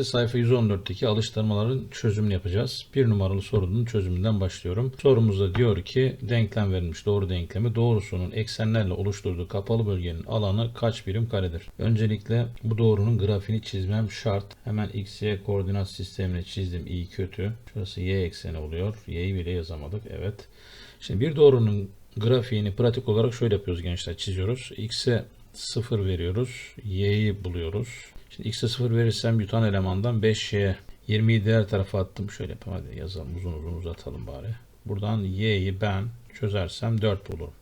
kitabındaki sayfa 114'teki alıştırmaların çözümünü yapacağız. Bir numaralı sorunun çözümünden başlıyorum. Sorumuzda diyor ki denklem verilmiş doğru denklemi doğrusunun eksenlerle oluşturduğu kapalı bölgenin alanı kaç birim karedir? Öncelikle bu doğrunun grafiğini çizmem şart. Hemen x, y koordinat sistemini çizdim. İyi kötü. Şurası y ekseni oluyor. Y'yi bile yazamadık. Evet. Şimdi bir doğrunun grafiğini pratik olarak şöyle yapıyoruz gençler. Çiziyoruz. X'e 0 veriyoruz. Y'yi buluyoruz. Şimdi x'e 0 verirsem yutan elemandan 5y. 20'yi diğer tarafa attım. Şöyle yapalım hadi yazalım uzun uzun uzatalım bari. Buradan y'yi ben çözersem 4 bulurum.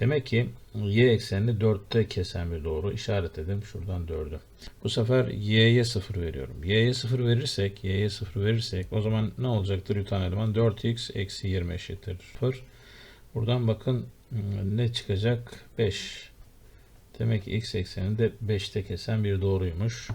Demek ki y eksenini 4'te kesen bir doğru işaretledim. Şuradan 4'ü. Bu sefer y'ye 0 veriyorum. y'ye 0 verirsek, y'ye 0 verirsek o zaman ne olacaktır yutan eleman? 4x eksi 20 eşittir 0. Buradan bakın hmm, ne çıkacak? 5. Demek ki x ekseninde 5'te kesen bir doğruymuş.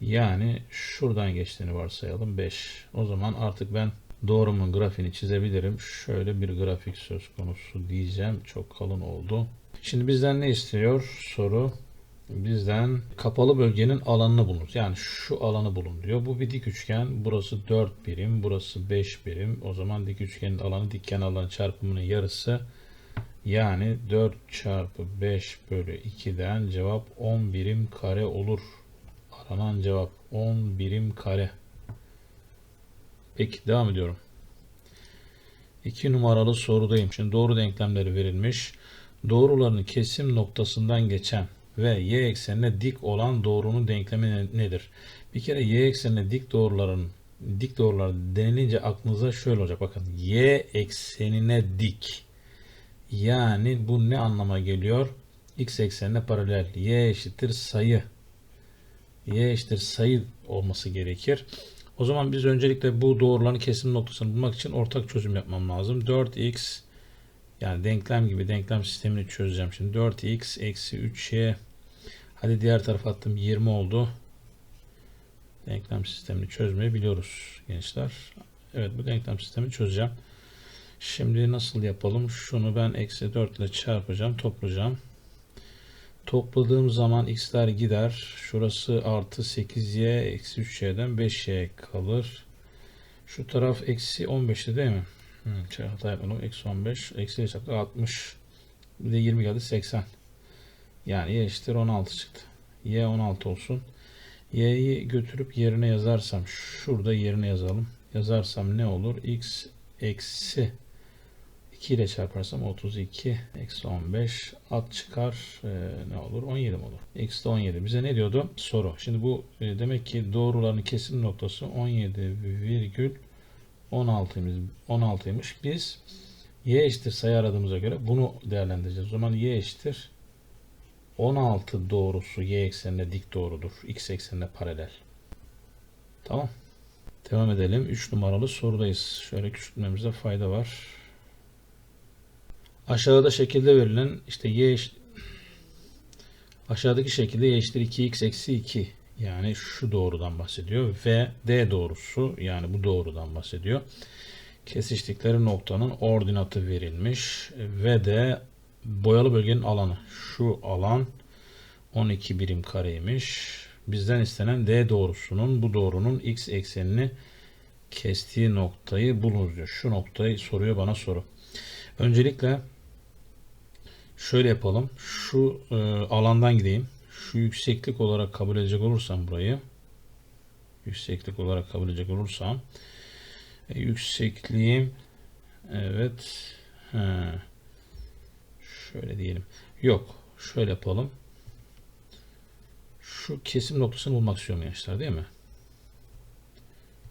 Yani şuradan geçtiğini varsayalım 5. O zaman artık ben doğrumun grafiğini çizebilirim. Şöyle bir grafik söz konusu diyeceğim. Çok kalın oldu. Şimdi bizden ne istiyor soru? Bizden kapalı bölgenin alanını bulun. Yani şu alanı bulun diyor. Bu bir dik üçgen. Burası 4 birim. Burası 5 birim. O zaman dik üçgenin alanı dikgen alanı çarpımının yarısı. Yani 4 çarpı 5 bölü 2'den cevap 10 birim kare olur. Aranan cevap 10 birim kare. Peki devam ediyorum. 2 numaralı sorudayım. Şimdi doğru denklemleri verilmiş. Doğruların kesim noktasından geçen ve y eksenine dik olan doğrunun denklemi ne- nedir? Bir kere y eksenine dik doğruların dik doğrular denilince aklınıza şöyle olacak. Bakın y eksenine dik. Yani bu ne anlama geliyor? X eksenine paralel. Y eşittir sayı. Y eşittir sayı olması gerekir. O zaman biz öncelikle bu doğruların kesim noktasını bulmak için ortak çözüm yapmam lazım. 4x yani denklem gibi denklem sistemini çözeceğim. Şimdi 4x eksi 3y hadi diğer tarafa attım 20 oldu. Denklem sistemini çözmeyi biliyoruz gençler. Evet bu denklem sistemini çözeceğim. Şimdi nasıl yapalım? Şunu ben eksi 4 ile çarpacağım, toplayacağım. Topladığım zaman x'ler gider. Şurası artı 8y eksi 3y'den 5y kalır. Şu taraf eksi 15'ti değil mi? Hı, hata yapmadım. Eksi 15. Eksi ile çarptık 60. Bir de 20 geldi 80. Yani y eşittir 16 çıktı. y 16 olsun. y'yi götürüp yerine yazarsam şurada yerine yazalım. Yazarsam ne olur? x eksi 2 ile çarparsam 32 eksi 15 at çıkar e, ne olur 17 mi olur? Eksi 17 bize ne diyordu? Soru. Şimdi bu e, demek ki doğruların kesim noktası 17 virgül 16'ymış. 16'ymış. Biz y eşittir sayı aradığımıza göre bunu değerlendireceğiz. O zaman y eşittir 16 doğrusu y eksenine dik doğrudur. X eksenine paralel. Tamam. Devam edelim. 3 numaralı sorudayız. Şöyle küçültmemizde fayda var. Aşağıda şekilde verilen işte y aşağıdaki şekilde y eşittir 2x eksi 2 yani şu doğrudan bahsediyor ve d doğrusu yani bu doğrudan bahsediyor. Kesiştikleri noktanın ordinatı verilmiş ve de boyalı bölgenin alanı. Şu alan 12 birim kareymiş. Bizden istenen d doğrusunun bu doğrunun x eksenini kestiği noktayı bulunuz diyor. Şu noktayı soruyor bana soru. Öncelikle şöyle yapalım. Şu e, alandan gideyim. Şu yükseklik olarak kabul edecek olursam burayı yükseklik olarak kabul edecek olursam e, yüksekliğim evet he, şöyle diyelim. Yok. Şöyle yapalım. Şu kesim noktasını bulmak istiyorum gençler değil mi?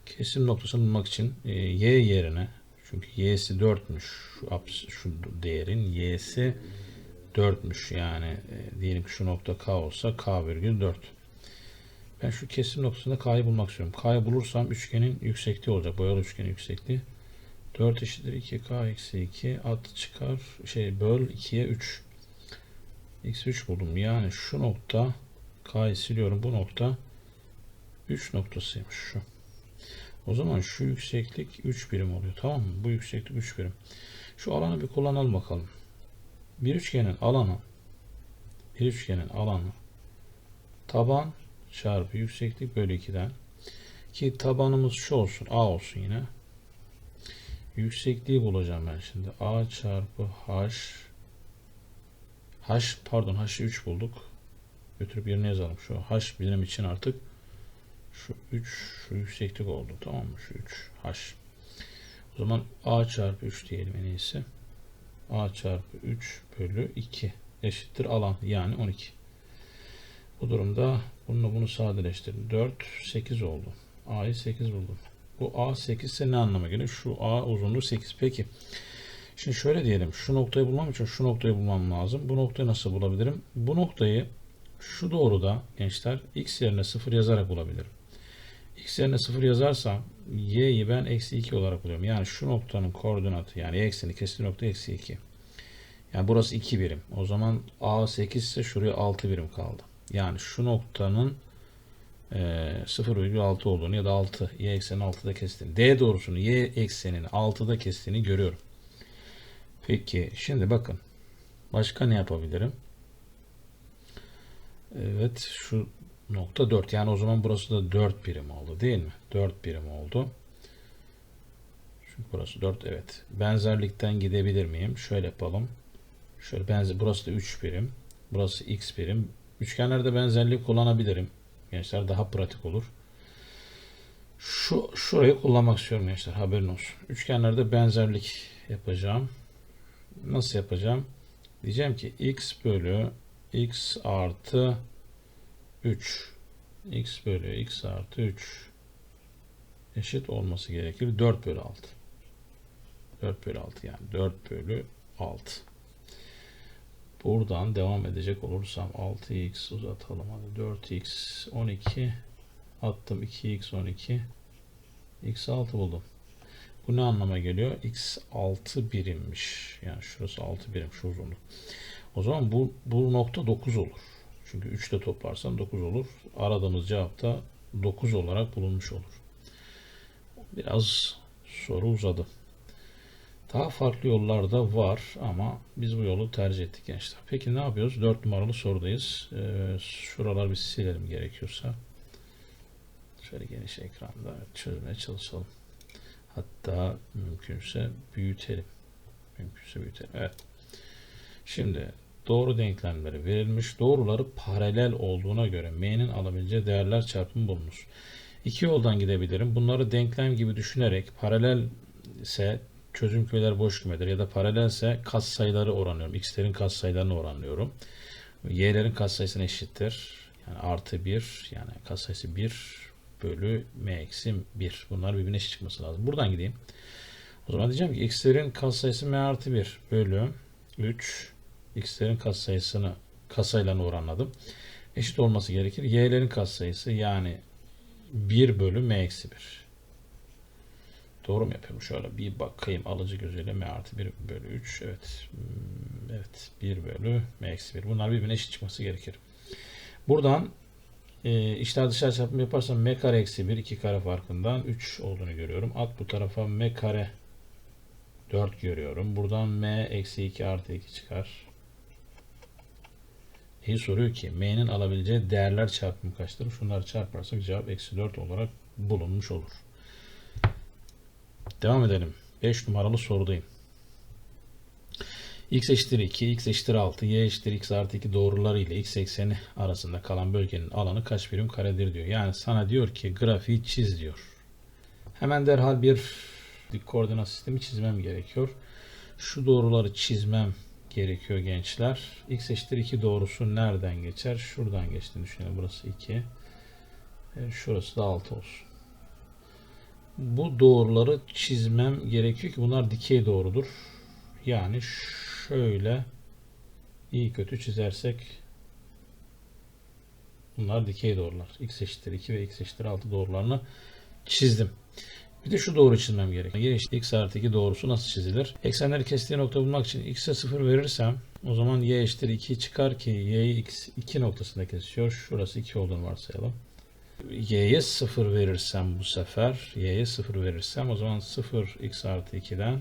Kesim noktasını bulmak için e, y yerine çünkü y'si 4'müş şu, şu değerin y'si 4'müş yani e, diyelim ki şu nokta k olsa k virgül 4. Ben şu kesim noktasında k'yı bulmak istiyorum. K'yı bulursam üçgenin yüksekliği olacak. Boyalı üçgenin yüksekliği. 4 eşittir 2k eksi 2 at çıkar şey böl 2'ye 3 eksi 3 buldum. Yani şu nokta k'yı siliyorum. Bu nokta 3 noktasıymış şu. O zaman şu yükseklik 3 birim oluyor. Tamam mı? Bu yükseklik 3 birim. Şu alanı bir kullanalım bakalım. Bir üçgenin alanı bir üçgenin alanı taban çarpı yükseklik bölü 2'den ki tabanımız şu olsun a olsun yine. Yüksekliği bulacağım ben şimdi. a çarpı h h pardon h'ı 3 bulduk. Götürüp yerine yazalım. Şu h benim için artık şu 3 şu yükseklik oldu. Tamam mı? Şu 3 h. O zaman a çarpı 3 diyelim en iyisi. A çarpı 3 bölü 2 eşittir alan yani 12. Bu durumda bununla bunu sadeleştirdim. 4 8 oldu. a'yı 8 buldum. Bu a 8 ise ne anlama gelir? Şu a uzunluğu 8. Peki. Şimdi şöyle diyelim. Şu noktayı bulmam için şu noktayı bulmam lazım. Bu noktayı nasıl bulabilirim? Bu noktayı şu doğruda gençler x yerine 0 yazarak bulabilirim. X yerine 0 yazarsam y'yi ben eksi 2 olarak buluyorum. Yani şu noktanın koordinatı yani ekseni kestiği nokta eksi 2. Yani burası 2 birim. O zaman a 8 ise şuraya 6 birim kaldı. Yani şu noktanın e, 0,6 olduğunu ya da 6 y ekseni 6'da kestiğini d doğrusunu y eksenini 6'da kestiğini görüyorum. Peki şimdi bakın başka ne yapabilirim? Evet şu nokta 4 yani o zaman burası da 4 birim oldu değil mi? 4 birim oldu. Çünkü burası 4 evet. Benzerlikten gidebilir miyim? Şöyle yapalım. Şöyle benzer burası da 3 birim. Burası x birim. Üçgenlerde benzerlik kullanabilirim. Gençler daha pratik olur. Şu şurayı kullanmak istiyorum gençler. Haberin olsun. Üçgenlerde benzerlik yapacağım. Nasıl yapacağım? Diyeceğim ki x bölü x artı 3 x bölü x artı 3 eşit olması gerekir. 4 bölü 6. 4 bölü 6 yani 4 bölü 6. Buradan devam edecek olursam 6x uzatalım. Hadi 4x 12 attım 2x 12 x 6 buldum. Bu ne anlama geliyor? x 6 birimmiş. Yani şurası 6 birim şu uzunluk. O zaman bu, bu nokta 9 olur. Çünkü 3 ile toplarsam 9 olur. Aradığımız cevap da 9 olarak bulunmuş olur. Biraz soru uzadı. Daha farklı yollar da var ama biz bu yolu tercih ettik gençler. Peki ne yapıyoruz? 4 numaralı sorudayız. Ee, şuralar bir silelim gerekiyorsa. Şöyle geniş ekranda çözmeye çalışalım. Hatta mümkünse büyütelim. Mümkünse büyütelim. Evet. Şimdi doğru denklemleri verilmiş. Doğruları paralel olduğuna göre m'nin alabileceği değerler çarpımı bulunur. İki yoldan gidebilirim. Bunları denklem gibi düşünerek paralel ise çözüm kümeler boş kümedir ya da paralelse katsayıları oranlıyorum. X'lerin katsayılarını oranlıyorum. Y'lerin katsayısına eşittir. Yani artı 1 yani katsayısı 1 bölü m eksi 1. Bunlar birbirine eşit çıkması lazım. Buradan gideyim. O zaman diyeceğim ki x'lerin katsayısı m artı 1 bölü 3 x'lerin katsayısını katsayılarını oranladım. Eşit olması gerekir. y'lerin katsayısı yani 1 bölü m eksi 1. Doğru mu yapıyorum? Şöyle bir bakayım alıcı gözüyle m artı 1 bölü 3. Evet. Hmm, evet. 1 bölü m eksi 1. Bunlar birbirine eşit çıkması gerekir. Buradan e, içler dışarı çarpımı yaparsam m kare eksi 1 2 kare farkından 3 olduğunu görüyorum. At bu tarafa m kare 4 görüyorum. Buradan m eksi 2 artı 2 çıkar. İyi soruyor ki m'nin alabileceği değerler çarpımı kaçtır? Şunları çarparsak cevap eksi 4 olarak bulunmuş olur. Devam edelim. 5 numaralı sorudayım. x eşittir 2, x eşittir 6, y eşittir x artı 2 doğruları ile x ekseni arasında kalan bölgenin alanı kaç birim karedir diyor. Yani sana diyor ki grafiği çiz diyor. Hemen derhal bir koordinat sistemi çizmem gerekiyor. Şu doğruları çizmem gerekiyor gençler. x eşittir 2 doğrusu nereden geçer? Şuradan geçtiğini düşünelim. Burası 2. E, şurası da 6 olsun bu doğruları çizmem gerekiyor ki bunlar dikey doğrudur. Yani şöyle iyi kötü çizersek bunlar dikey doğrular. x eşittir 2 ve x eşittir 6 doğrularını çizdim. Bir de şu doğru çizmem gerekiyor. Y x artı 2 doğrusu nasıl çizilir? Eksenleri kestiği nokta bulmak için x'e 0 verirsem o zaman y eşittir 2 çıkar ki y'yi x 2 noktasında kesiyor. Şurası 2 olduğunu varsayalım y'ye 0 verirsem bu sefer y'ye 0 verirsem o zaman 0 x artı 2'den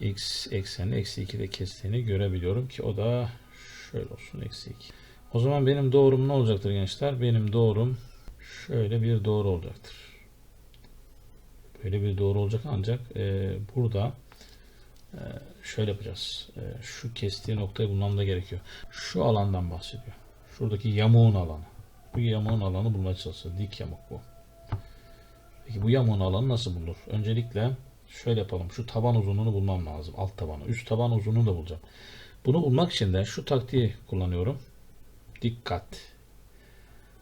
x ekseni eksi 2'de kestiğini görebiliyorum ki o da şöyle olsun eksi 2. O zaman benim doğrum ne olacaktır gençler? Benim doğrum şöyle bir doğru olacaktır. Böyle bir doğru olacak ancak e, burada e, şöyle yapacağız. E, şu kestiği noktayı bulmam da gerekiyor. Şu alandan bahsediyor. Şuradaki yamuğun alanı. Bu yamuğun alanı bulmaya çalışacağız. Dik yamuk bu. Peki bu yamuğun alanı nasıl bulunur? Öncelikle şöyle yapalım. Şu taban uzunluğunu bulmam lazım. Alt tabanı. Üst taban uzunluğunu da bulacağım. Bunu bulmak için de şu taktiği kullanıyorum. Dikkat.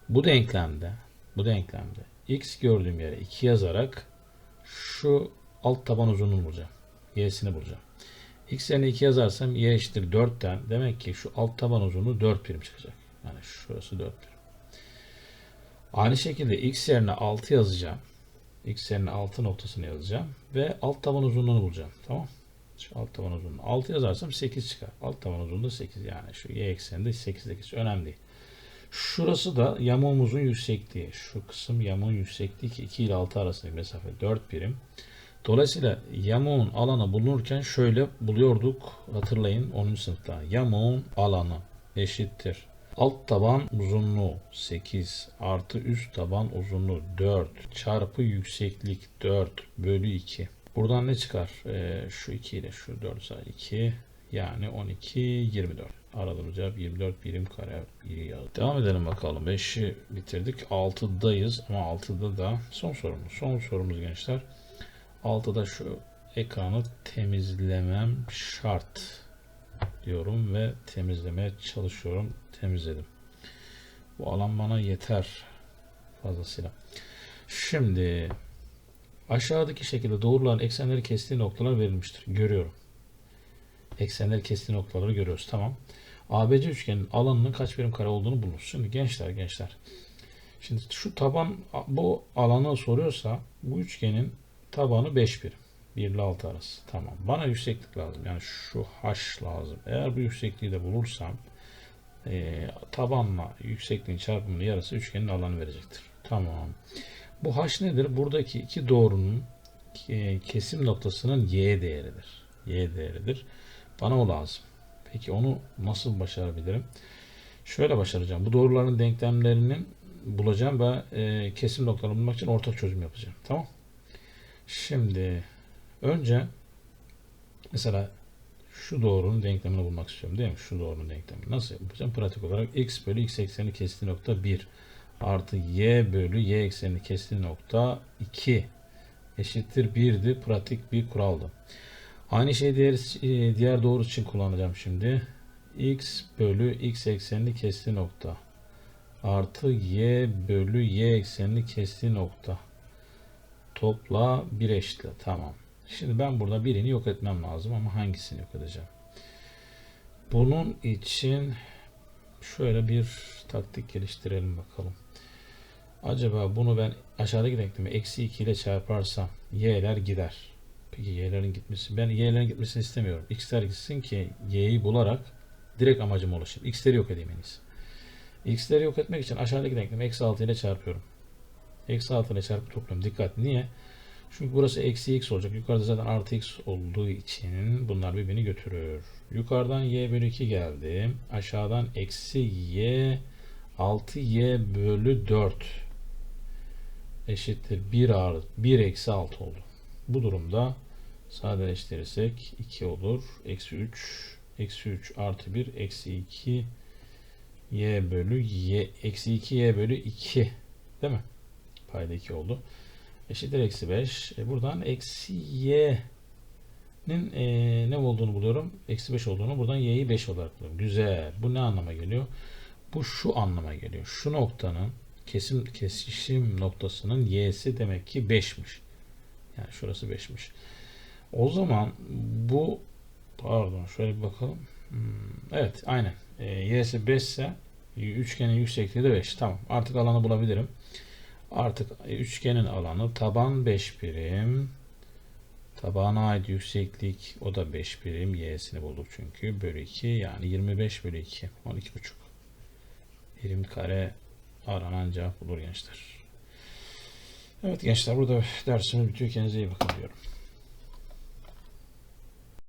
Bu denklemde bu denklemde x gördüğüm yere 2 yazarak şu alt taban uzunluğunu bulacağım. Y'sini bulacağım. X yerine 2 yazarsam y eşittir 4'ten demek ki şu alt taban uzunluğu 4 birim çıkacak. Yani şurası 4 birim. Aynı şekilde x yerine 6 yazacağım. X yerine 6 noktasını yazacağım. Ve alt taban uzunluğunu bulacağım. Tamam. Şu alt taban uzunluğu. 6 yazarsam 8 çıkar. Alt taban uzunluğu 8 yani. Şu y ekseninde 8 8. Önemli değil. Şurası da yamuğumuzun yüksekliği. Şu kısım yamuğun yüksekliği ki 2 ile 6 arasındaki mesafe 4 birim. Dolayısıyla yamuğun alanı bulunurken şöyle buluyorduk. Hatırlayın 10. sınıfta. Yamuğun alanı eşittir. Alt taban uzunluğu 8 artı üst taban uzunluğu 4 çarpı yükseklik 4 bölü 2. Buradan ne çıkar? Ee, şu 2 ile şu 4 sayı 2 yani 12 24. Aradığımız cevap 24 birim kare biri yaz. Devam edelim bakalım. 5'i bitirdik. 6'dayız ama 6'da da son sorumuz. Son sorumuz gençler. 6'da şu ekranı temizlemem şart diyorum ve temizlemeye çalışıyorum. Temizledim. Bu alan bana yeter fazlasıyla. Şimdi aşağıdaki şekilde doğruların eksenleri kestiği noktalar verilmiştir. Görüyorum. Eksenleri kestiği noktaları görüyoruz. Tamam. ABC üçgenin alanının kaç birim kare olduğunu bulunuz. Şimdi gençler gençler. Şimdi şu taban bu alanı soruyorsa bu üçgenin tabanı 5 birim. 1 ile 6 arası. Tamam. Bana yükseklik lazım. Yani şu h lazım. Eğer bu yüksekliği de bulursam e, tabanla yüksekliğin çarpımının yarısı üçgenin alanı verecektir. Tamam. Bu h nedir? Buradaki iki doğrunun e, kesim noktasının y değeridir. Y değeridir. Bana o lazım. Peki onu nasıl başarabilirim? Şöyle başaracağım. Bu doğruların denklemlerinin bulacağım ve e, kesim noktalarını bulmak için ortak çözüm yapacağım. Tamam. Şimdi önce mesela şu doğrunun denklemini bulmak istiyorum değil mi? Şu doğrunun denklemini. Nasıl yapacağım? Pratik olarak x bölü x eksenini kestiği nokta 1 artı y bölü y eksenini kestiği nokta 2 eşittir 1'di. Pratik bir kuraldı. Aynı şeyi diğer, e, diğer doğru için kullanacağım şimdi. x bölü x eksenini kestiği nokta artı y bölü y eksenini kestiği nokta topla bir eşitle. Tamam. Şimdi ben burada birini yok etmem lazım ama hangisini yok edeceğim? Bunun için şöyle bir taktik geliştirelim bakalım. Acaba bunu ben aşağıdaki denklemi eksi 2 ile çarparsam y'ler gider. Peki y'lerin gitmesi. Ben y'lerin gitmesini istemiyorum. x'ler gitsin ki y'yi bularak direkt amacıma ulaşayım. x'leri yok edeyim en iyisi. x'leri yok etmek için aşağıdaki denklemi eksi 6 ile çarpıyorum. Eksi 6 ile çarpıp topluyorum. Dikkat. Niye? Çünkü burası eksi x olacak. Yukarıda zaten artı x olduğu için bunlar birbirini götürür. Yukarıdan y bölü 2 geldi. Aşağıdan eksi y 6y bölü 4 eşittir 1 artı 1 eksi 6 oldu. Bu durumda sadeleştirirsek 2 olur. Eksi 3 eksi 3 artı 1 eksi 2 y bölü y eksi 2 y bölü 2 değil mi? Payda 2 oldu. Eşittir eksi 5. E buradan eksi y'nin e, ne olduğunu buluyorum. Eksi 5 olduğunu buradan y'yi 5 olarak buluyorum. Güzel. Bu ne anlama geliyor? Bu şu anlama geliyor. Şu noktanın kesim kesişim noktasının y'si demek ki 5'miş. Yani şurası 5'miş. O zaman bu pardon şöyle bir bakalım. Hmm, evet aynen. E, y'si 5 ise üçgenin yüksekliği de 5. Tamam. Artık alanı bulabilirim. Artık üçgenin alanı taban 5 birim. Tabana ait yükseklik o da 5 birim. Y'sini bulduk çünkü. Bölü 2 yani 25 bölü 2. 12,5 birim kare aranan cevap bulur gençler. Evet gençler burada dersimiz bitiyor. Kendinize iyi bakın diyorum.